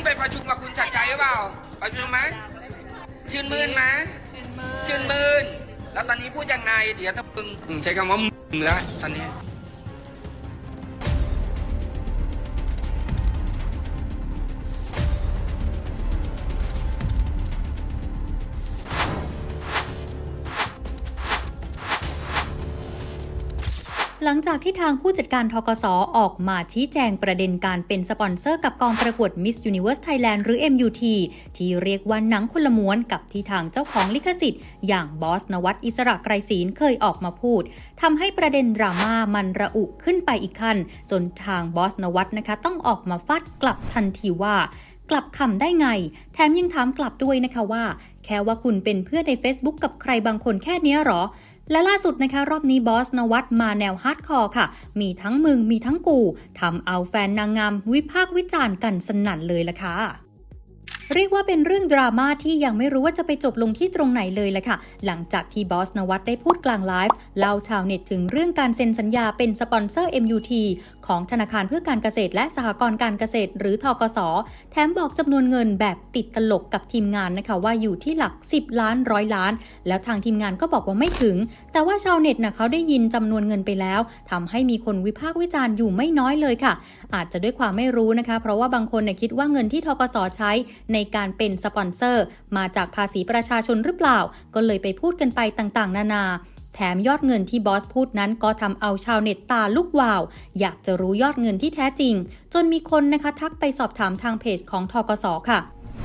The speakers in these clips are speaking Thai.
นไปประชุมกับคุณชัดชัยหรือเปล่า ประชุมไหมชื่นมื่นไหมชื่นมือชื่นมื่นแล้วตอนนี้พูดยังไง เดี๋ยวถ้ามึงอืมใช้คำว่ามึงแล้วตอนนี้ ที่ทางผู้จัดการทกสออกมาชี้แจงประเด็นการเป็นสปอนเซอร์กับกองประกวด Miss Universe Thailand หรือ MUT ที่เรียกว่าหนังคนละม้วนกับที่ทางเจ้าของลิขสิทธิ์ อย่างบอสนวัตอิสระไกรศีลเคยออกมาพูดทำให้ประเด็นดราม่ามันระอุขึ้นไปอีกขั้น จนทางบอสนวัตนะคะ ต้องออกมาฟาดกลับทันทีว่ากลับคำได้ไง แถมยังถามกลับด้วยนะคะว่า แค่ว่าคุณเป็นเพื่อนใน Facebook กับใครบางคนแค่นี้หรอ และล่าสุดนะคะรอบนี้บอสนวัตมาแนวฮาร์ดคอร์ค่ะ มีทั้งมึงมีทั้งกูทำเอาแฟนนางงามวิพากษ์วิจารณ์กันสนั่นเลยละค่ะเรียกว่าเป็นเรื่องดราม่าที่ยังไม่รู้ว่าจะไปจบลงที่ตรงไหนเลยแหละค่ะ หลังจากที่บอสนวัตได้พูดกลางไลฟ์เล่าชาวเน็ตถึงเรื่องการเซ็นสัญญาเป็นสปอนเซอร์ MUT ของธนาคารเพื่อการเกษตรและสหกรณ์การเกษตร หรือทกส แถมบอกจำนวนเงินแบบติดตลกกับทีมงานนะคะว่าอยู่ที่หลัก 10 ล้านร้อยล้าน แล้วทางทีมงานก็บอกว่าไม่ถึง แต่ว่าชาวเน็ตนะเขาได้ยินจำนวนเงินไปแล้วทำให้มีคนวิพากษ์วิจารณ์อยู่ไม่น้อยเลยค่ะ อาจจะด้วยความไม่รู้นะคะ เพราะว่าบางคนเนี่ยคิดว่าเงินที่ทกสใช้ในการเป็นสปอนเซอร์ มาจากภาษีประชาชนหรือเปล่า ก็เลยไปพูดกันไปต่างๆ นานา แถมยอดเงินที่บอสพูดนั้นก็ทำเอาชาวเน็ตตาลุกวาว อยากจะรู้ยอดเงินที่แท้จริง จนมีคนนะคะทักไปสอบถามทางเพจของทกสค่ะ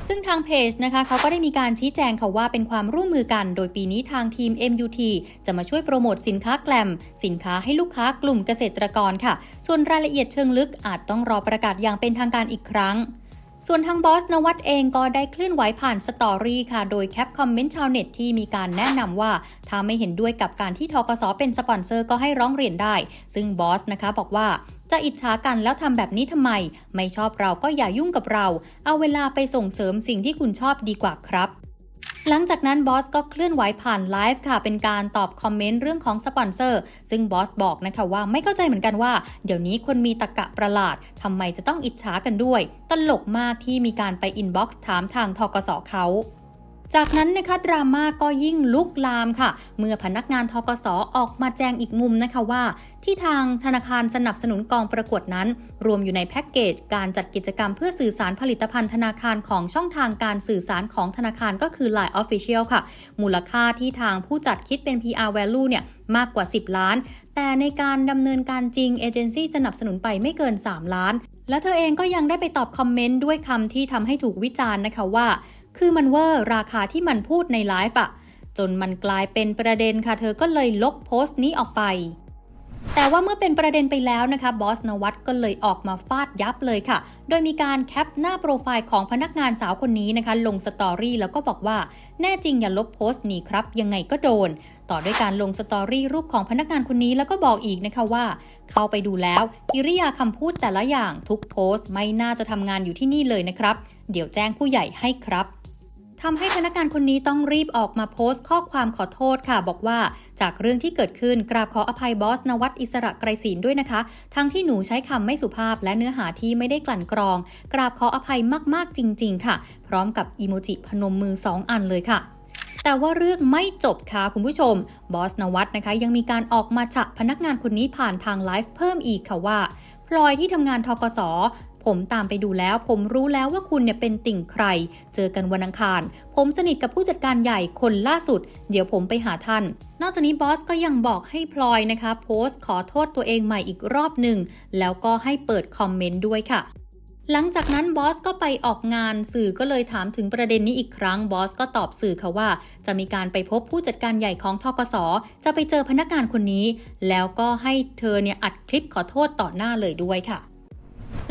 ซึ่งทางเพจนะคะเขาก็ได้มีการชี้แจงค่ะว่าเป็นความร่วมมือกัน โดยปีนี้ทางทีม MUT จะมาช่วยโปรโมทสินค้าแกลม สินค้าให้ลูกค้ากลุ่มเกษตรกรค่ะ ส่วนรายละเอียดเชิงลึกอาจต้องรอประกาศอย่างเป็นทางการอีกครั้ง ส่วนทางบอสนวัตเองก็ได้เคลื่อนไหวผ่านสตอรี่ค่ะ โดยแคปคอมเมนต์ชาวเน็ตที่มีการแนะนำว่า ถ้าไม่เห็นด้วยกับการที่ทกสเป็นสปอนเซอร์ก็ให้ร้องเรียนได้ ซึ่งบอสนะคะบอกว่าจะอิจฉากันแล้วทำแบบนี้ทำไม ไม่ชอบเราก็อย่ายุ่งกับเรา เอาเวลาไปส่งเสริมสิ่งที่คุณชอบดีกว่าครับ หลังจากนั้นบอสก็เคลื่อนไหวผ่านไลฟ์ค่ะ เป็นการตอบคอมเมนต์เรื่องของสปอนเซอร์ ซึ่งบอสบอกนะคะว่าไม่เข้าใจเหมือนกันว่า เดี๋ยวนี้คนมีตะกะประหลาดทำไมจะต้องอิจฉากันด้วย ตลกมากที่มีการไปอินบ็อกซ์ถามทางทกสเขา จากนั้นนะคะดราม่าก็ยิ่งลุกลามค่ะ เมื่อพนักงานทกสออกมาแจ้งอีกมุมนะคะว่า ที่ทางธนาคารสนับสนุนกองประกวดนั้น รวมอยู่ในแพ็กเกจการจัดกิจกรรมเพื่อสื่อสารผลิตภัณฑ์ธนาคารของช่องทางการสื่อสารของธนาคารก็คือ Line Official ค่ะ มูลค่าที่ทางผู้จัดคิดเป็น PR value เนี่ยมากกว่า 10 ล้าน แต่ในการดำเนินการจริงเอเจนซี่สนับสนุนไปไม่เกิน 3 ล้าน และเธอเองก็ยังได้ไปตอบคอมเมนต์ด้วยคำที่ทำให้ถูกวิจารณ์นะคะว่า คือมันเวอร์ราคาที่มันพูดในไลฟ์อะจนมันกลายเป็นประเด็นค่ะ เธอก็เลยลบโพสต์นี้ออกไป แต่ว่าเมื่อเป็นประเด็นไปแล้วนะคะ บอสนวัตก็เลยออกมาฟาดยับเลยค่ะ โดยมีการแคปหน้าโปรไฟล์ของพนักงานสาวคนนี้นะคะ ลงสตอรี่แล้วก็บอกว่า แน่จริงอย่าลบโพสต์นี้ครับ ยังไงก็โดน ต่อด้วยการลงสตอรี่รูปของพนักงานคนนี้แล้วก็บอกอีกนะคะว่า เข้าไปดูแล้วกิริยาคำพูดแต่ละอย่างทุกโพสต์ไม่น่าจะทำงานอยู่ที่นี่เลยนะครับ เดี๋ยวแจ้งผู้ใหญ่ให้ครับ ทำให้พนักงานคนนี้ต้องรีบออกมาโพสต์ข้อความขอโทษค่ะ บอกว่าจากเรื่องที่เกิดขึ้นกราบขออภัยบอสนวัตอิสระไกรศีลด้วยนะคะ ทั้งที่หนูใช้คำไม่สุภาพและเนื้อหาที่ไม่ได้กลั่นกรอง กราบขออภัยมากๆจริง ๆ ค่ะ พร้อมกับอีโมจิพนมมือ 2 อันเลยค่ะแต่ว่าเรื่องไม่จบค่ะคุณผู้ชม บอสนวัตนะคะ ยังมีการออกมาฉะพนักงานคนนี้ผ่านทางไลฟ์เพิ่มอีกค่ะว่าพลอยที่ทำงานทกส ผมตามไปดูแล้ว ผมรู้แล้วว่าคุณเนี่ยเป็นติ่งใคร เจอกันวันอังคาร ผมสนิทกับผู้จัดการใหญ่คนล่าสุด เดี๋ยวผมไปหาท่าน นอกจากนี้บอสก็ยังบอกให้พลอยนะคะ โพสต์ขอโทษตัวเองใหม่อีกรอบหนึ่ง แล้วก็ให้เปิดคอมเมนต์ด้วยค่ะหลังจากนั้นบอสก็ไปออกงานสื่อก็เลยถามถึงประเด็นนี้อีกครั้งบอสก็ตอบสื่อค่ะว่า จะมีการไปพบผู้จัดการใหญ่ของทกสจะไปเจอพนักงานคนนี้ แล้วก็ให้เธอเนี่ยอัดคลิปขอโทษต่อหน้าเลยด้วยค่ะ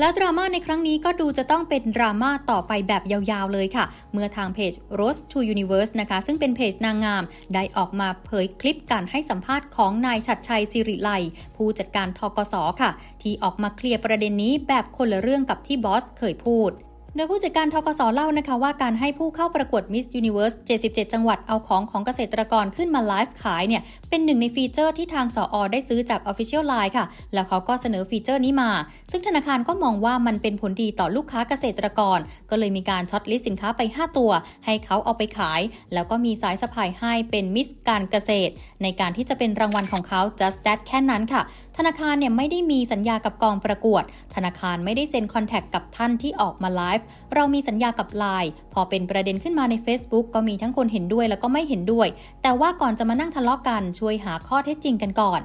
แล้วดราม่าในครั้งนี้ก็ดูจะต้องเป็นดราม่าต่อไปแบบยาวๆเลยค่ะ เมื่อทางเพจ Rose to Universe นะคะ ซึ่งเป็นเพจนางงาม ได้ออกมาเผยคลิปการให้สัมภาษณ์ของนายชัดชัยสิริไล ผู้จัดการทกสค่ะ ที่ออกมาเคลียร์ประเด็นนี้แบบคนละเรื่องกับที่บอสเคยพูด โดยผู้จัดการทกสเล่านะคะว่าการให้ผู้เข้าประกวด Miss Universe 77 จังหวัดเอาของของเกษตรกรขึ้นมาไลฟ์ขายเนี่ยเป็นหนึ่งในฟีเจอร์ที่ทางสออได้ซื้อจาก Official Line ค่ะ แล้วเขาก็เสนอฟีเจอร์นี้มา ซึ่งธนาคารก็มองว่ามันเป็นผลดีต่อลูกค้าเกษตรกร ก็เลยมีการช็อตลิสต์สินค้าไป 5 ตัว ให้เขาเอาไปขาย แล้วก็มีสายสะพายให้เป็นมิสการเกษตร ในการที่จะเป็นรางวัลของเขา just that แค่นั้นค่ะ ธนาคารเนี่ยไม่ได้มีสัญญากับกองประกวด ธนาคารไม่ได้เซ็นคอนแทคกับท่านที่ออกมาไลฟ์ เรามีสัญญากับ Line พอเป็นประเด็นขึ้นมาใน Facebook ก็มีทั้งคนเห็นด้วยแล้วก็ไม่เห็นด้วย แต่ว่าก่อนจะมานั่งทะเลาะกันช่วยหาข้อเท็จจริงกันก่อน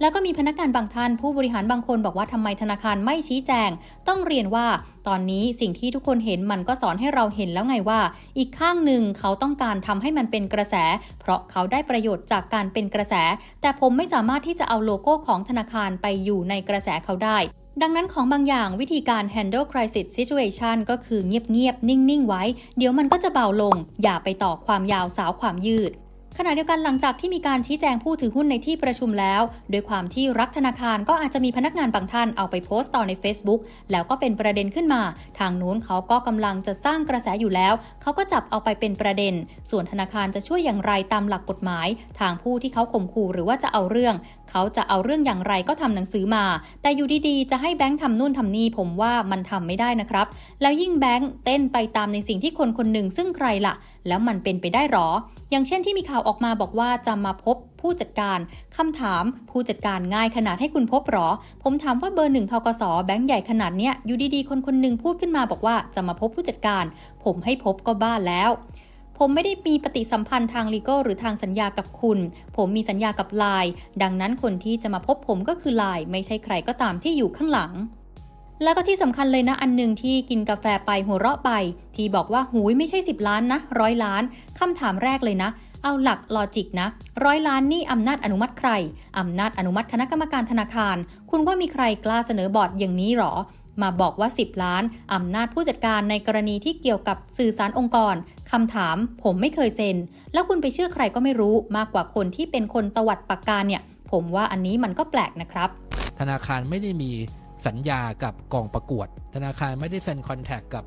แล้วก็มีพนักงานบางท่านผู้บริหารบางคนบอกว่าทำไมธนาคารไม่ชี้แจง ต้องเรียนว่าตอนนี้สิ่งที่ทุกคนเห็นมันก็สอนให้เราเห็นแล้วไงว่า อีกข้างหนึ่งเขาต้องการทำให้มันเป็นกระแส เพราะเขาได้ประโยชน์จากการเป็นกระแส แต่ผมไม่สามารถที่จะเอาโลโก้ของธนาคารไปอยู่ในกระแสเขาได้ดังนั้นของบางอย่างวิธีการ handle crisis situation ก็คือเงียบๆ นิ่ง ๆ ไว้ เดี๋ยวมันก็จะเบาลง อย่าไปต่อความยาวสาวความยืด ขณะเดียวกันหลังจากที่มีการชี้แจงผู้ถือหุ้นในที่ประชุมแล้ว โดยความที่รักธนาคารก็อาจจะมีพนักงานบางท่านเอาไปโพสต์ต่อใน Facebook แล้วก็เป็นประเด็นขึ้นมา ทางนู้นเขาก็กำลังจะสร้างกระแสอยู่แล้ว เขาก็จับเอาไปเป็นประเด็น ส่วนธนาคารจะช่วยอย่างไรตามหลักกฎหมาย ทางผู้ที่เขาข่มขู่หรือว่าจะเอาเรื่อง เขาจะเอาเรื่องอย่างไรก็ทำหนังสือมา แต่อยู่ดีๆจะให้แบงค์ทำนู่นทำนี่ผมว่ามันทำไม่ได้นะครับ แล้วยิ่งแบงค์เต้นไปตามในสิ่งที่คนคนหนึ่งซึ่งใครล่ะ แล้วมันเป็นไปได้หรอ อย่างเช่นที่มีข่าวออกมาบอกว่าจะมาพบผู้จัดการคำถามผู้จัดการง่ายขนาดให้คุณพบหรอ ผมถามว่าเบอร์หนึ่งทกสแบงค์ใหญ่ขนาดเนี้ยอยู่ดีๆ คนคนหนึ่งพูดขึ้นมาบอกว่าจะมาพบผู้จัดการ ผมให้พบก็บ้าแล้วผมไม่ได้มีปฏิสัมพันธ์ทางลีกหรือทางสัญญากับคุณ ผมมีสัญญากับไลน์ดังนั้นคนที่จะมาพบผมก็คือไลน์ไม่ใช่ใครก็ตามที่อยู่ข้างหลัง แล้วก็ที่สำคัญเลยนะอันหนึ่งที่กินกาแฟไปหัวเราะไป ที่บอกว่าหูยไม่ใช่ 10 ล้านนะร้อยล้านคำถามแรกเลยนะ เอาหลักลอจิกนะร้อยล้านนี่อำนาจอนุมัติใครอำนาจอนุมัติคณะกรรมการธนาคาร คุณว่ามีใครกล้าเสนอบอร์ดอย่างนี้หรอ มาบอกว่า 10 ล้านอำนาจผู้จัดการในกรณีที่เกี่ยวกับสื่อสารองค์กรคำถามผมไม่เคยเซ็น แล้วคุณไปเชื่อใครก็ไม่รู้มากกว่าคนที่เป็นคนตวัดปากกาเนี่ย ผมว่าอันนี้มันก็แปลกนะครับ ธนาคารไม่ได้มี สัญญากับกองประกวด ธนาคารไม่ได้เซ็นคอนแทคกับ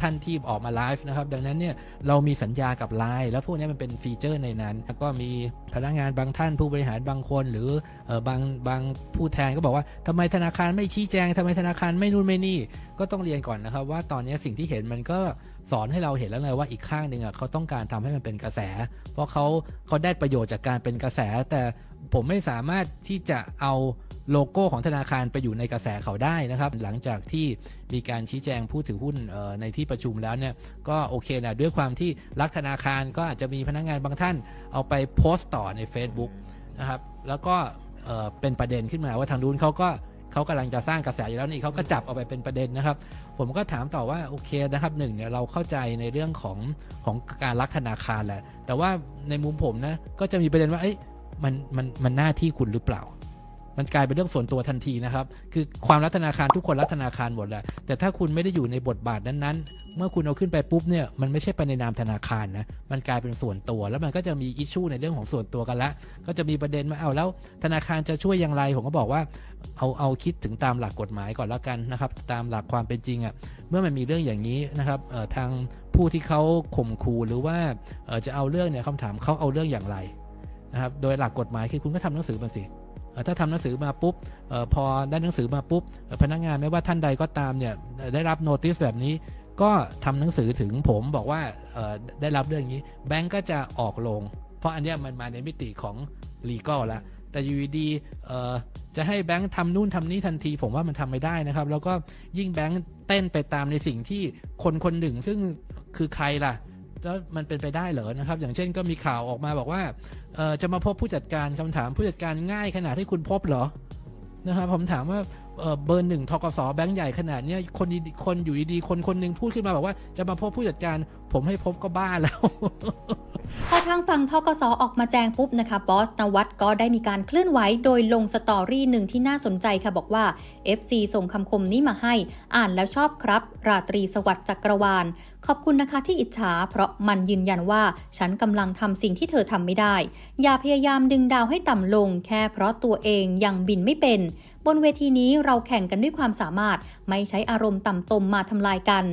ท่านที่ออกมาไลฟ์นะครับ ดังนั้นเนี่ยเรามีสัญญากับไลน์แล้วพวกนี้มันเป็นฟีเจอร์ในนั้น แล้วก็มีพนักงานบางท่านผู้บริหารบางคน หรืออบางบางผู้แทนก็บอกว่าทำไมธนาคารไม่ชี้แจงทำไมธนาคารไม่นู่นไม่นี่ ก็ต้องเรียนก่อนนะครับ ว่าตอนนี้สิ่งที่เห็นมันก็สอนให้เราเห็นแล้วไงว่าอีกข้างหนึ่งอะเขาต้องการทำให้มันเป็นกระแส เพราะเขาเขาได้ประโยชน์จากการเป็นกระแส แต่ผมไม่สามารถที่จะเอา โลโก้ของธนาคารไปอยู่ในกระแสเขาได้นะครับ หลังจากที่มีการชี้แจงผู้ถือหุ้นในที่ประชุมแล้วเนี่ยก็โอเคนะด้วยความที่รักธนาคารก็อาจจะมีพนักงานบางท่านเอาไปโพสต์ต่อใน Facebook นะครับแล้วก็เป็นประเด็นขึ้นมาว่าทางนู้นเขาก็เขากำลังจะสร้างกระแสอยู่แล้วนี่เขาก็จับเอาไปเป็นประเด็นนะครับ ผมก็ถามต่อว่าโอเคนะครับหนึ่งเนี่ยเราเข้าใจในเรื่องของของการรักธนาคารแหละแต่ว่าในมุมผมนะก็จะมีประเด็นว่าเอ้ยมันมันมันหน้าที่คุณหรือเปล่า มันกลายเป็นเรื่องส่วนตัวทันทีนะครับ คือความรักธนาคารทุกคนรักธนาคารหมดแหละ แต่ถ้าคุณไม่ได้อยู่ในบทบาทนั้นๆ เมื่อคุณเอาขึ้นไปปุ๊บเนี่ย มันไม่ใช่ไปในนามธนาคารนะ มันกลายเป็นส่วนตัว แล้วมันก็จะมีอิชชูในเรื่องของส่วนตัวกันละ ก็จะมีประเด็นมาเอาแล้ว ธนาคารจะช่วยอย่างไร ผมก็บอกว่า เอาเอาคิดถึงตามหลักกฎหมายก่อนแล้วกันนะครับ ตามหลักความเป็นจริงอะ่ะ เมื่อมันมีเรื่องอย่างนี้นะครับทางผู้ที่เขาข่มขู่หรือว่าจะเอาเรื่องเนี่ยคำถามเขาเอาเรื่องอย่างไรนะครับ โดยหลักกฎหมายคือคุณก็ทำหนังสือมาสิ ถ้าทำหนังสือมาปุ๊บออพอได้หนังสือมาปุ๊บพนักงานไม่ว่าท่านใดก็ตามเนี่ยได้รับโน้ติสแบบนี้ก็ทำหนังสือถึงผมบอกว่าออได้รับเรื่องนี้ แบงก์ก็จะออกลง เพราะอันนี้มันมาในมิติของ legal แล้วแต่อยู่ดีจะให้แบงค์ทำนู่นทำนี่ทันทีผมว่ามันทำไม่ได้นะครับ แล้วก็ยิ่งแบงค์เต้นไปตามในสิ่งที่คนคนหนึ่ง ซึ่งคือใครล่ะ แล้วมันเป็นไปได้เหรอนะครับ อย่างเช่นก็มีข่าวออกมาบอกว่าจะมาพบผู้จัดการคำถามผู้จัดการง่ายขนาดที่คุณพบเหรอนะครับผมถามว่าเบอร์หนึ่งทกสแบงค์ใหญ่ขนาดนี้คนดีคนอยู่ดีๆคนคนหนึ่งพูดขึ้นมาบอกว่าจะมาพบผู้จัดการ ผมให้พบก็บ้าแล้ว พอทางฝั่งทกสออกมาแจ้งปุ๊บนะคะบอสนวัตก็ได้มีการเคลื่อนไหวโดยลงสตอรี่หนึ่งที่น่าสนใจค่ะบอกว่า FC ส่งคำคมนี้มาให้ อ่านแล้วชอบครับ ราตรีสวัสดิ์จักรวาล ขอบคุณนะคะที่อิจฉา เพราะมันยืนยันว่าฉันกำลังทำสิ่งที่เธอทำไม่ได้ อย่าพยายามดึงดาวให้ต่ำลง แค่เพราะตัวเองยังบินไม่เป็น บนเวทีนี้เราแข่งกันด้วยความสามารถ ไม่ใช้อารมณ์ต่ำตมมาทำลายกัน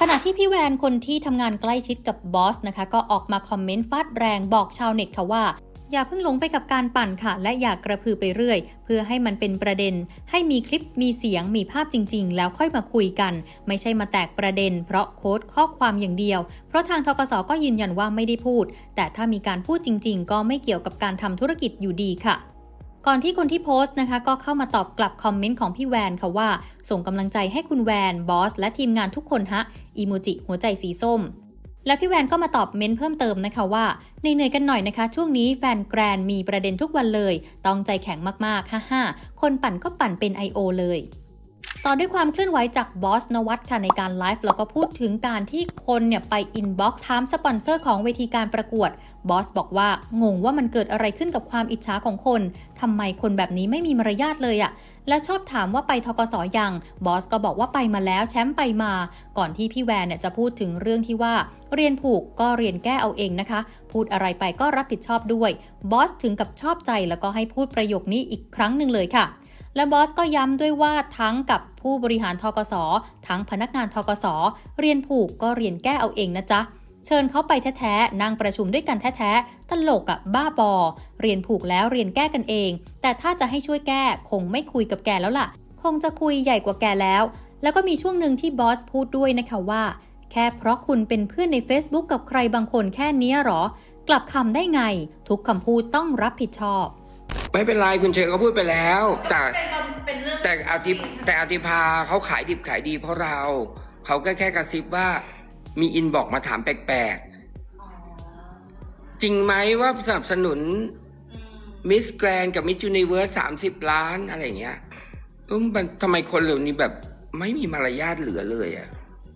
ขณะที่พี่แวนคนที่ทำงานใกล้ชิดกับบอสนะคะ ก็ออกมาคอมเมนต์ฟาดแรงบอกชาวเน็ตค่ะว่า อย่าเพิ่งหลงไปกับการปั่นค่ะ และอย่ากระพือไปเรื่อย เพื่อให้มันเป็นประเด็น ให้มีคลิปมีเสียงมีภาพจริง ๆ แล้วค่อยมาคุยกัน ไม่ใช่มาแตกประเด็น เพราะโค้ดข้อความอย่างเดียว เพราะทางทกสก็ยืนยันว่าไม่ได้พูด แต่ถ้ามีการพูดจริง ๆ ก็ไม่เกี่ยวกับการทำธุรกิจอยู่ดีค่ะก่อนที่คนที่โพสต์นะคะ ก็เข้ามาตอบกลับคอมเมนต์ของพี่แวนค่ะว่า ส่งกำลังใจให้คุณแวนบอสและทีมงานทุกคนฮะ อีโมจิหัวใจสีส้ม และพี่แวนก็มาตอบเม้นต์เพิ่มเติมนะคะว่าเหนื่อยๆกันหน่อยนะคะ ช่วงนี้แฟนแกรนมีประเด็นทุกวันเลย ต้องใจแข็งมากๆฮ่าฮ่าคนปั่นก็ปั่นเป็น I.O. เลยต่อด้วยความเคลื่อนไหวจากบอสนวัตค่ะในการไลฟ์แล้วก็พูดถึงการที่คนเนี่ยไปอินบ็อกซ์ถามสปอนเซอร์ของเวทีการประกวดบอสบอกว่างงว่ามันเกิดอะไรขึ้นกับความอิจฉาของคนทำไมคนแบบนี้ไม่มีมารยาทเลยอะ และชอบถามว่าไปทกสยังบอสก็บอกว่าไปมาแล้วแชมป์ไปมา ก่อนที่พี่แวนเนี่ยจะพูดถึงเรื่องที่ว่า เรียนผูกก็เรียนแก้เอาเองนะคะ พูดอะไรไปก็รับผิดชอบด้วยบอสถึงกับชอบใจแล้วก็ให้พูดประโยคนี้อีกครั้งหนึ่งเลยค่ะและบอสก็ย้ำด้วยว่าทั้งกับผู้บริหารทกสทั้งพนักงานทกสเรียนผูกก็เรียนแก้เอาเองนะจ๊ะ เชิญเขาไปแท้ๆนั่งประชุมด้วยกันแท้ๆตลกอะบ้าบอ เรียนผูกแล้วเรียนแก้กันเอง แต่ถ้าจะให้ช่วยแก้คงไม่คุยกับแกแล้วล่ะ คงจะคุยใหญ่กว่าแกแล้ว แล้วก็มีช่วงหนึ่งที่บอสพูดด้วยนะคะว่า แค่เพราะคุณเป็นเพื่อนใน Facebook กับใครบางคนแค่เนี้ยหรอ กลับคำได้ไง ทุกคำพูดต้องรับผิดชอบ ไม่เป็นไรคุณเชยก็พูดไปแล้ว แต่เป็นเรื่องแต่อธิแต่อธิภาเขาขายดิบขายดีเพราะเรา เขาก็แค่กระซิบว่า มีอินบอกมาถามแปลกๆ จริงไหมว่าสนับสนุนมิสแกรนกับมิ s ยูนิเวิร์สสามสิบล้านอะไรอย่างเงี้ยเออมันทำไมคนเหล่านี้แบบไม่มีมารยาทเหลือเลยอะ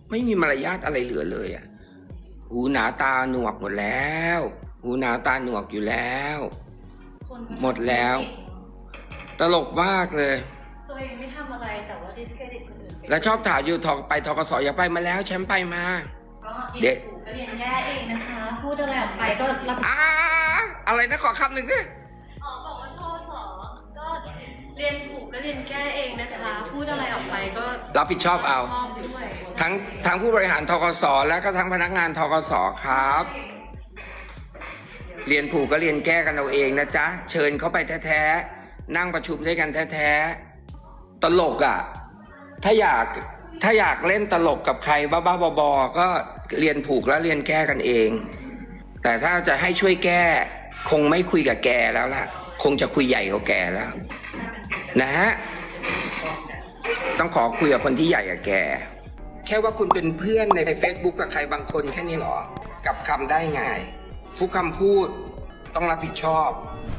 ไม่มีมารยาทอะไรเหลือเลยอะหูหนาตาหนวกหมดแล้ว หูหนาตาหนวกอยู่แล้ว หมดแล้ว ตลกมากเลย ตัวเองไม่ทำอะไรแต่ว่าดิสเครดิตคนอื่นไปแล้วชอบถามอยู่ทอไปทกสอย่าไปมาแล้ว แชมป์ไปมาก็ เด็กกก็เรียนแย่เองนะคะ พูดอะไรออกไปก็รับอ่าอะไรนะขอคำหนึ่งดิอ๋อบอกว่าโทษหรอก็เรียนถูกก็เรียนแก้เองนะคะ พูดอะไรออกไปก็รับผิดชอบเอา ชอบด้วยทั้งทั้งผู้บริหารทกสและก็ทั้งพนักงานทกสครับ เรียนผูกก็เรียนแก้กันเอาเองนะจ๊ะ เชิญเขาไปแท้ๆ นั่งประชุมด้วยกันแท้ๆ ตลกอะ ถ้าอยากถ้าอยากเล่นตลกกับใครบ้าๆบอๆก็ เรียนผูกแล้วเรียนแก้กันเอง แต่ถ้าจะให้ช่วยแก้ คงไม่คุยกับแกแล้วล่ะ คงจะคุยใหญ่กว่าแกแล้ว นะฮะต้องขอคุยกับคนที่ใหญ่กว่าแก แค่ว่าคุณเป็นเพื่อนใน Facebook กับใครบางคนแค่นี้หรอ กับคำได้ไงทุกคำพูด ต้องรับผิดชอบ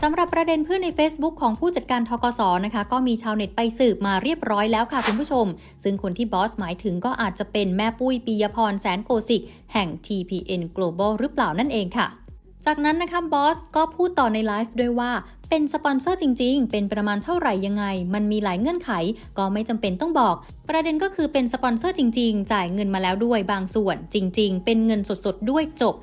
สำหรับประเด็นเพื่อนใน Facebook ของผู้จัดการทกสนะคะ ก็มีชาวเน็ตไปสืบมาเรียบร้อยแล้วค่ะคุณผู้ชม ซึ่งคนที่บอสหมายถึงก็อาจจะเป็นแม่ปุ้ยปียพรแสนโกสิก แห่ง TPN Global หรือเปล่านั่นเองค่ะ จากนั้นนะคะบอสก็พูดต่อในไลฟ์ด้วยว่าเป็นสปอนเซอร์จริง ๆ เป็นประมาณเท่าไหร่ยังไง มันมีหลายเงื่อนไข ก็ไม่จำเป็นต้องบอก ประเด็นก็คือเป็นสปอนเซอร์จริง ๆ จ่ายเงินมาแล้วด้วยบางส่วน จริง ๆ เป็นเงินสดๆด้วยจบ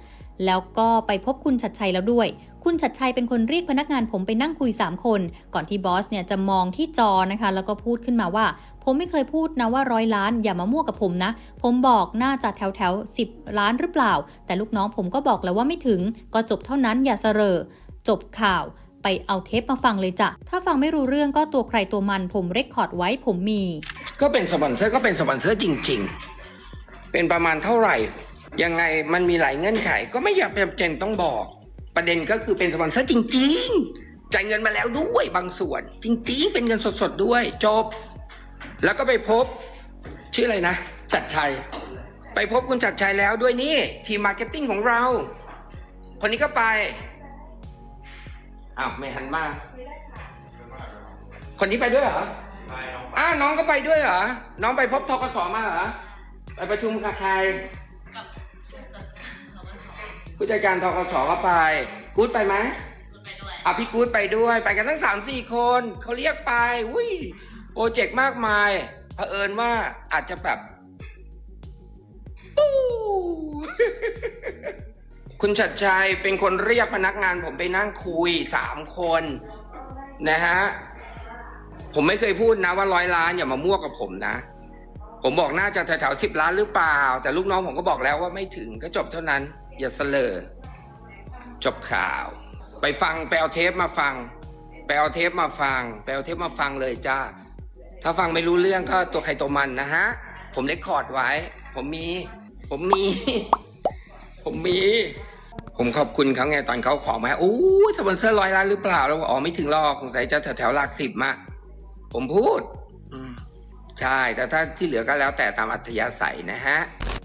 แล้วก็ไปพบคุณชัดชัยแล้วด้วย คุณชัดชัยเป็นคนเรียกพนักงานผมไปนั่งคุย 3 คน ก่อนที่บอสเนี่ยจะมองที่จอนะคะ แล้วก็พูดขึ้นมาว่า ผมไม่เคยพูดนะว่าร้อยล้านอย่ามามั่วกับผมนะ ผมบอกน่าจะแถวแถวสิบล้านหรือเปล่า แต่ลูกน้องผมก็บอกแล้วว่าไม่ถึง ก็จบเท่านั้นอย่าเสรอจบข่าวไปเอาเทปมาฟังเลยจ้ะ ถ้าฟังไม่รู้เรื่องก็ตัวใครตัวมันผมเรคคอร์ดไว้ผมมี ก็เป็นสปอนเซอร์ก็เป็นสปอนเซอร์จริง ๆ เป็นประมาณเท่าไหร่ ยังไงมันมีหลายเงื่อนไข ก็ไม่อยากจำเป็นต้องบอก ประเด็นก็คือเป็นสปอนเซอร์จริง ๆ จ่ายเงินมาแล้วด้วยบางส่วน จริง ๆ เป็นเงินสดๆด้วย จบ แล้วก็ไปพบ ชื่ออะไรนะ จัดชัย ไปพบคุณจัดชัยแล้วด้วยนี่ ทีมมาร์เก็ตติ้งของเรา คนนี้ก็ไปอ้าวไม่หันมา คนนี้ไปด้วยเหรออ้าวน้องก็ไปด้วยเหรอ น้องไปพบทกสมาเหรอ ไปประชุมกับใคร ผู้จัดการทกสก็ไป กู๊ดไปไหมอะพี่กู๊ดไปด้วย ไปกันทั้งสามสี่คนเขาเรียกไปอุ้ยโปรเจกต์มากมายเผอิญว่าอาจจะแบบปู้คุณชัดชัยเป็นคนเรียกพนักงานผมไปนั่งคุยสามคนนะฮะผผมไม่เคยพูดนะว่าร้อยล้านอย่ามามั่วกับผมนะ ผมบอกน่าจะแถวๆสิบล้านหรือเปล่า แต่ลูกน้องผมก็บอกแล้วว่าไม่ถึงก็จบเท่านั้น อย่าเสลอจบข่าว ไปฟังไปเอาเทปมาฟังไปเอาเทปมาฟังไปเอาเทปมาฟังเลยจ้า ถ้าฟังไม่รู้เรื่องก็ตัวใครตัวมันนะฮะ ผมเลคคอร์ดไว้ ผมมี ผมมี ผมมี ผมขอบคุณเขาไงตอนเขาขอมาโอ้สปอนเซอร์ร้อยล้านหรือเปล่า แล้วอ๋อไม่ถึงหรอกสงสัยจะแถวแถวๆหลักสิบมา ผมพูด อืมใช่ แต่ถ้าที่เหลือก็แล้วแต่ตามอัธยาศัยนะฮะ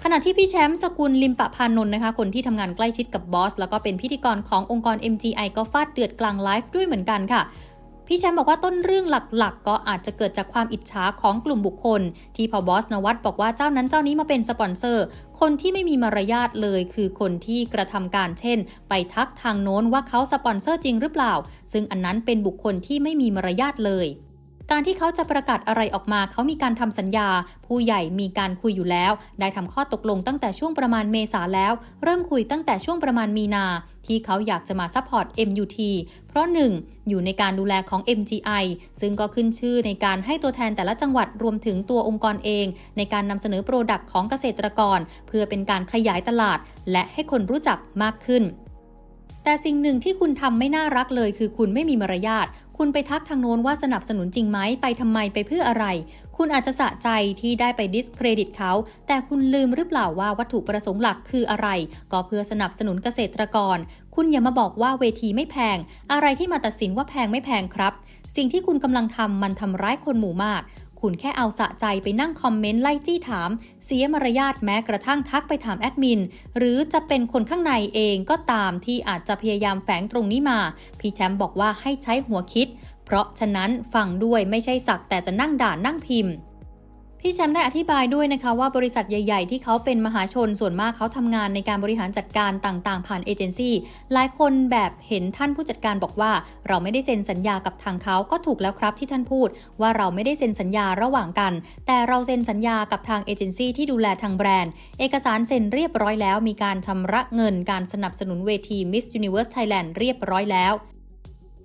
ขณะที่พี่แชมป์สกุลลิมปะพานนท์นะคะ คนที่ทำงานใกล้ชิดกับบอส แล้วก็เป็นพิธีกรขององค์กร MGI ก็ฟาดเดือดกลางไลฟ์ด้วยเหมือนกันค่ะพี่แชมป์บอกว่าต้นเรื่องหลักๆ ก็อาจจะเกิดจากความอิจฉาของกลุ่มบุคคล ที่พอบอสนวัตบอกว่าเจ้านั้นเจ้านี้มาเป็นสปอนเซอร์ คนที่ไม่มีมารยาทเลยคือคนที่กระทำการเช่น ไปทักทางโน้นว่าเขาสปอนเซอร์จริงหรือเปล่า ซึ่งอันนั้นเป็นบุคคลที่ไม่มีมารยาทเลย การที่เขาจะประกาศอะไรออกมา เขามีการทำสัญญา ผู้ใหญ่มีการคุยอยู่แล้ว ได้ทำข้อตกลงตั้งแต่ช่วงประมาณเมษาแล้ว เริ่มคุยตั้งแต่ช่วงประมาณมีนา ที่เขาอยากจะมาซัพพอร์ต MUT เพราะ 1. อยู่ในการดูแลของ MGI ซึ่งก็ขึ้นชื่อในการให้ตัวแทนแต่ละจังหวัดรวมถึงตัวองค์กรเอง ในการนำเสนอโปรดักต์ของเกษตรกร เพื่อเป็นการขยายตลาด และให้คนรู้จักมากขึ้นแต่สิ่งหนึ่งที่คุณทำไม่น่ารักเลยคือคุณไม่มีมารยาท คุณไปทักทางโน้นว่าสนับสนุนจริงไหมไปทำไมไปเพื่ออะไร คุณอาจจะสะใจที่ได้ไปดิสเครดิตเขา แต่คุณลืมหรือเปล่าว่าวัตถุประสงค์หลักคืออะไร ก็เพื่อสนับสนุนเกษตรกร คุณอย่ามาบอกว่าเวทีไม่แพง อะไรที่มาตัดสินว่าแพงไม่แพงครับ สิ่งที่คุณกำลังทำมันทำร้ายคนหมู่มาก คุณแค่เอาสะใจไปนั่งคอมเมนต์ไล่จี้ถาม เสียมารยาทแม้กระทั่งทักไปถามแอดมิน หรือจะเป็นคนข้างในเองก็ตามที่อาจจะพยายามแฝงตรงนี้มา พี่แชมป์บอกว่าให้ใช้หัวคิด เพราะฉะนั้นฟังด้วยไม่ใช่สักแต่จะนั่งด่านั่งพิมพ์ พี่แชมป์ได้อธิบายด้วยนะคะว่าบริษัทใหญ่ ๆ ที่เขาเป็นมหาชนส่วนมากเขาทำงานในการบริหารจัดการต่างๆ ผ่านเอเจนซี่หลายคนแบบเห็นท่านผู้จัดการบอกว่า เราไม่ได้เซ็นสัญญากับทางเขาก็ถูกแล้วครับที่ท่านพูด ว่าเราไม่ได้เซ็นสัญญาระหว่างกัน แต่เราเซ็นสัญญากับทางเอเจนซี่ที่ดูแลทางแบรนด์ เอกสารเซ็นเรียบร้อยแล้ว มีการชำระเงินการสนับสนุนเวที Miss Universe Thailand เรียบร้อยแล้ว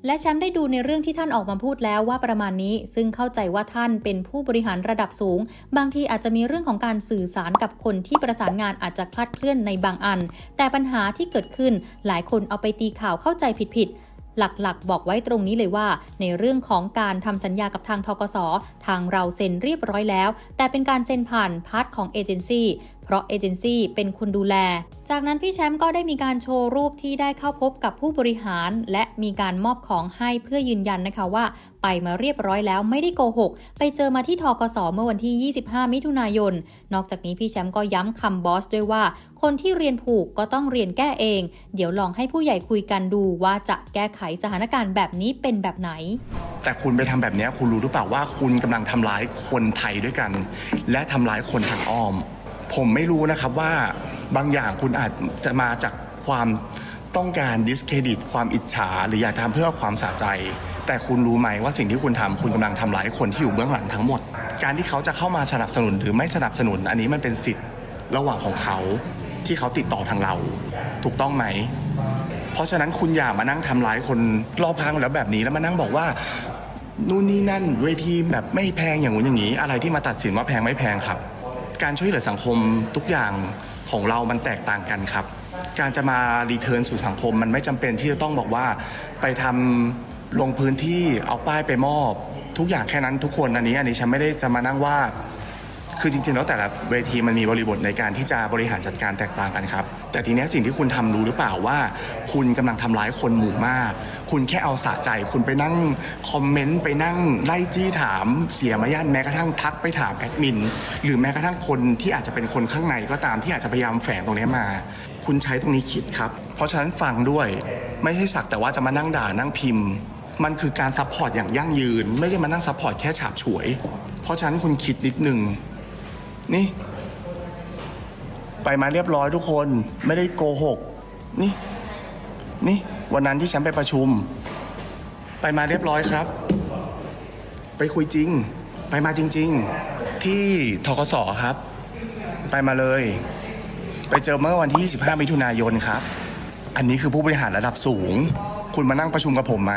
และแชมป์ได้ดูในเรื่องที่ท่านออกมาพูดแล้วว่าประมาณนี้ ซึ่งเข้าใจว่าท่านเป็นผู้บริหารระดับสูง บางทีอาจจะมีเรื่องของการสื่อสารกับคนที่ประสานงานอาจจะคลาดเคลื่อนในบางอัน แต่ปัญหาที่เกิดขึ้น หลายคนเอาไปตีข่าวเข้าใจผิดๆหลักๆ บอกไว้ตรงนี้เลยว่า ในเรื่องของการทำสัญญากับทางทกส ทางเราเซ็นเรียบร้อยแล้ว แต่เป็นการเซ็นผ่านพาร์ทของเอเจนซี่ เพราะเอเจนซี่เป็นคนดูแล จากนั้นพี่แชมป์ก็ได้มีการโชว์รูปที่ได้เข้าพบกับผู้บริหาร และมีการมอบของให้เพื่อยืนยันนะคะว่า ไปมาเรียบร้อยแล้วไม่ได้โกหก ไปเจอมาที่ทกสเมื่อวันที่ 25 มิถุนายน นอกจากนี้พี่แชมป์ก็ย้ำคำบอสด้วยว่า คนที่เรียนผูกก็ต้องเรียนแก้เอง เดี๋ยวลองให้ผู้ใหญ่คุยกันดูว่าจะแก้ไขสถานการณ์แบบนี้เป็นแบบไหนแต่คุณไปทำแบบนี้คุณรู้หรือเปล่าว่าคุณกำลังทำร้ายคนไทยด้วยกัน และทำร้ายคนทางอ้อม ผมไม่รู้นะครับว่าบางอย่างคุณอาจจะมาจากความต้องการดิสเครดิตความอิจฉา หรืออยากทำเพื่อความสะใจ แต่คุณรู้ไหมว่าสิ่งที่คุณทำคุณกำลังทำร้ายคนที่อยู่เบื้องหลังทั้งหมด การที่เขาจะเข้ามาสนับสนุนหรือไม่สนับสนุน อันนี้มันเป็นสิทธิ์ระหว่างของเขาที่เขาติดต่อทางเรา ถูกต้องไหม เพราะฉะนั้นคุณอย่ามานั่งทำร้ายคนรอบข้างแล้วแบบนี้แล้วมานั่งบอกว่านู่นนี่นั่นเวทีแบบไม่แพงอย่างงู้นอย่างนี้ อะไรที่มาตัดสินว่าแพงไม่แพงครับ การช่วยเหลือสังคมทุกอย่างของเรามันแตกต่างกันครับ การจะมารีเทิร์นสู่สังคม มันไม่จำเป็นที่จะต้องบอกว่าไปทำลงพื้นที่เอาป้ายไปมอบ ทุกอย่างแค่นั้นทุกคนอันนี้อันนี้ฉันไม่ได้จะมานั่งว่า คือจริงๆแล้วแต่ละเวทีมันมีบริบทในการที่จะบริหารจัดการแตกต่างกันครับ แต่ทีนี้สิ่งที่คุณทำรู้หรือเปล่าว่า คุณกำลังทำร้ายคนหมู่มาก คุณแค่เอาสะใจ คุณไปนั่งคอมเมนต์ไปนั่งไล่จี้ถามเสียมารยาทแม้กระทั่งทักไปถามแอดมินหรือแม้กระทั่งคนที่อาจจะเป็นคนข้างในก็ตามที่อาจจะพยายามแฝงตรงนี้มา คุณใช้ตรงนี้คิดครับ เพราะฉะนั้นฟังด้วยไม่ใช่สักแต่ว่าจะมานั่งด่านั่งพิมพ์ มันคือการซัพพอร์ตอย่างยั่งยืน ไม่ใช่มานั่งซัพพอร์ตแค่ฉาบฉวย เพราะฉะนั้นคุณคิดนิดนึง นี่ ไปมาเรียบร้อยทุกคนไม่ได้โกหก นี่ นี่ วันนั้นที่ฉันไปประชุม ไปมาเรียบร้อยครับ ไปคุยจริง ไปมาจริง ๆ ที่ทกสครับ ไปมาเลย ไปเจอเมื่อวันที่ 25 มิถุนายนครับ อันนี้คือผู้บริหารระดับสูง คุณมานั่งประชุมกับผมไหม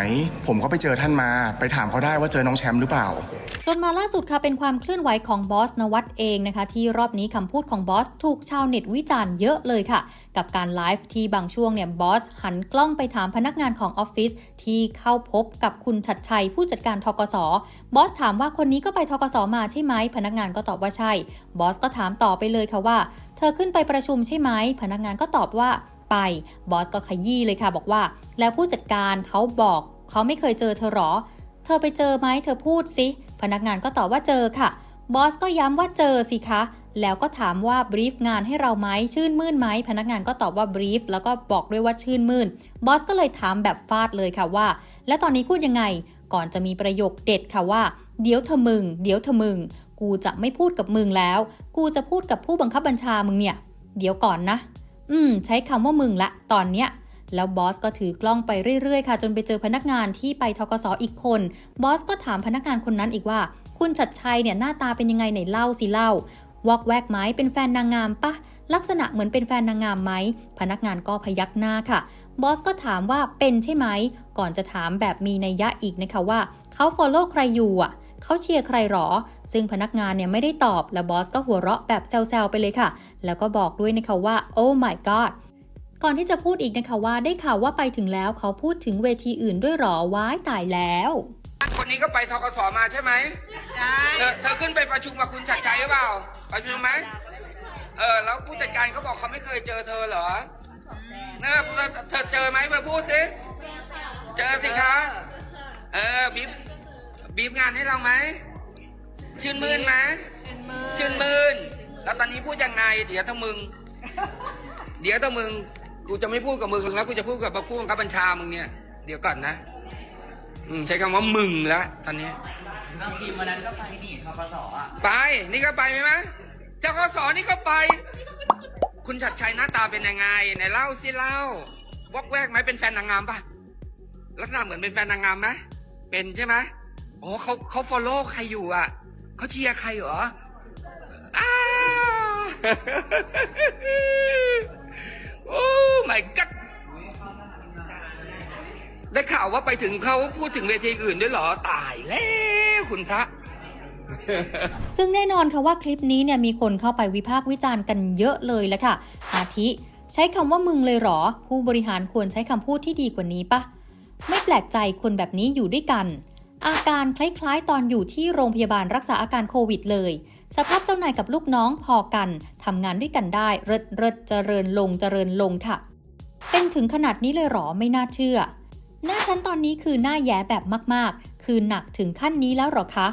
ผมก็ไปเจอท่านมา ไปถามเขาได้ว่าเจอน้องแชมป์หรือเปล่า จนมาล่าสุดค่ะเป็นความเคลื่อนไหวของบอสนวัตเองนะคะ ที่รอบนี้คำพูดของบอสถูกชาวเน็ตวิจารณ์เยอะเลยค่ะ กับการไลฟ์ที่บางช่วงเนี่ยบอสหันกล้องไปถามพนักงานของออฟฟิศที่เข้าพบกับคุณชัดชัยผู้จัดการทกสบอสถามว่าคนนี้ก็ไปทกสมาใช่ไหมพนักงานก็ตอบว่าใช่บอสก็ถามต่อไปเลยค่ะว่า เธอขึ้นไปประชุมใช่ไหมพนักงานก็ตอบว่า ไป บอสก็ขยี้เลยค่ะบอกว่า แล้วผู้จัดการเขาบอกเขาไม่เคยเจอเธอหรอ เธอไปเจอไหมเธอพูดสิ พนักงานก็ตอบว่าเจอค่ะบอสก็ย้ำว่าเจอสิคะ แล้วก็ถามว่าบรีฟงานให้เราไหมชื่นมื่นไหมพนักงานก็ตอบว่าบรีฟแล้วก็บอกด้วยว่าชื่นมื่นบอสก็เลยถามแบบฟาดเลยค่ะว่า แล้วตอนนี้พูดยังไง ก่อนจะมีประโยคเด็ดค่ะว่า เดี๋ยวเธอมึง เดี๋ยวเธอมึง กูจะไม่พูดกับมึงแล้ว กูจะพูดกับผู้บังคับบัญชามึงเนี่ย เดี๋ยวก่อนนะ อืม ใช้คำว่ามึงละ ตอนเนี้ย แล้วบอสก็ถือกล้องไปเรื่อยๆ ค่ะ จนไปเจอพนักงานที่ไปทกสออีกคน บอสก็ถามพนักงานคนนั้นอีกว่า คุณชัดชัยเนี่ยหน้าตาเป็นยังไงไหนเล่าสิเล่าวอกแวกไหมเป็นแฟนนางงามปะลักษณะเหมือนเป็นแฟนนางงามไหม พนักงานก็พยักหน้าค่ะ บอสก็ถามว่าเป็นใช่ไหม ก่อนจะถามแบบมีนัยยะอีกนะคะว่าเขา follow ใครอยู่อะ เขาเชียร์ใครหรอ ซึ่งพนักงานเนี่ยไม่ได้ตอบ แล้วบอสก็หัวเราะแบบแซวๆไปเลยค่ะ แล้วก็บอกด้วยนะคะว่า oh my god ก่อนที่จะพูดอีกนะคะว่าได้ข่าวว่าไปถึงแล้วเขาพูดถึงเวทีอื่นด้วยหรอว้ายตายแล้ว คนนี้ก็ไปทกสมาใช่ไหมใช่เธอเธอขึ้นไปประชุมกับคุณชัดชัยหรือเปล่า ประชุมไหมเออแล้วผู้จัดการเขาบอกเขาไม่เคยเจอเธอเหรอเนอะเธอเธอเจอไหมมาพูดสิเจอสิคะเออบีบบีบงานให้เราไหมชื่นมื่นไหมชื่นมื่น แล้วตอนนี้พูดยังไง เดี๋ยวถ้ามึง เดี๋ยวถ้ามึง กูจะไม่พูดกับมึงแล้วกูจะพูดกับผู้บังคับบัญชามึงเนี่ย เดี๋ยวก่อนนะ อืมใช้คำว่ามึงแล้วตอนนี้บางทีวันนั้นก็ไปนี่ทกสอะไปนี่ก็ไปไหมมะเจ้าข้อสอนี่ก็ไป คุณชัดชัยหน้าตาเป็นยังไงไหนเล่าสิเล่าวอกแวกไหมเป็นแฟนนางงามปะลักษณะเหมือนเป็นแฟนนางงามไหมเป็นใช่ไหมโอ้เขาเขาฟอลโล่ใครอยู่อะเขาเชียร์ใครเหรออ้า โอ้ my god ได้ข่าวว่าไปถึงเขาพูดถึงเวทีอื่นด้วยเหรอ ตายแล้วคุณพระซึ่งแน่นอนค่ะว่าคลิปนี้เนี่ยมีคนเข้าไปวิพากษ์วิจารณ์กันเยอะเลยแหละค่ะ อาทิ ใช้คำว่ามึงเลยหรอ ผู้บริหารควรใช้คำพูดที่ดีกว่านี้ปะ ไม่แปลกใจคนแบบนี้อยู่ด้วยกัน อาการคล้ายๆ ตอนอยู่ที่โรงพยาบาลรักษาอาการโควิดเลย สภาพเจ้านายกับลูกน้องพอกันทำงานด้วยกันได้เริดเริดเจริญลงเจริญลงค่ะ เป็นถึงขนาดนี้เลยหรอไม่น่าเชื่อ หน้าฉันตอนนี้คือหน้าแย้แบบมากๆ คือหนักถึงขั้นนี้แล้วหรอคะ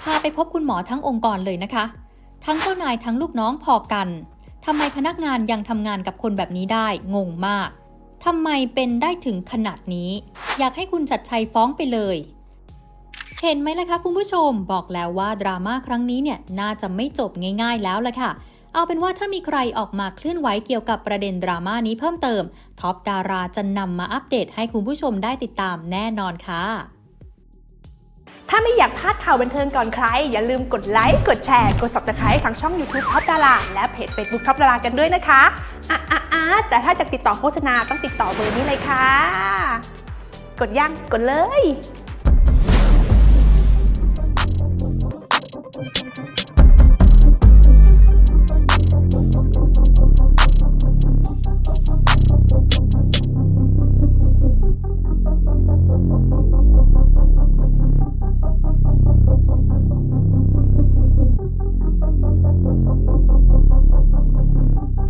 พาไปพบคุณหมอทั้งองค์กรเลยนะคะ ทั้งเจ้านายทั้งลูกน้องพอกันทำไมพนักงานยังทำงานกับคนแบบนี้ได้งงมากทำไมเป็นได้ถึงขนาดนี้ อยากให้คุณชัดชัยฟ้องไปเลย เห็นไหมล่ะคะคุณผู้ชมบอกแล้วว่าดราม่าครั้งนี้เนี่ยน่าจะไม่จบง่าย ๆ แล้วล่ะค่ะเอาเป็นว่าถ้ามีใครออกมาเคลื่อนไหวเกี่ยวกับประเด็นดราม่านี้เพิ่มเติมท็อปดาราจะนำมาอัปเดตให้คุณผู้ชมได้ติดตามแน่นอนค่ะ ถ้าไม่อยากพลาดข่าวบันเทิงก่อนใคร อย่าลืมกดไลค์กดแชร์กด subscribe ทางช่อง YouTube ท็อปดาราและเพจ Facebook ท็อปดารากันด้วยนะคะอะอะอะแต่ถ้าจะติดต่อโฆษณาต้องติดต่อเบอร์นี้เลยค่ะ กดยังกดเลย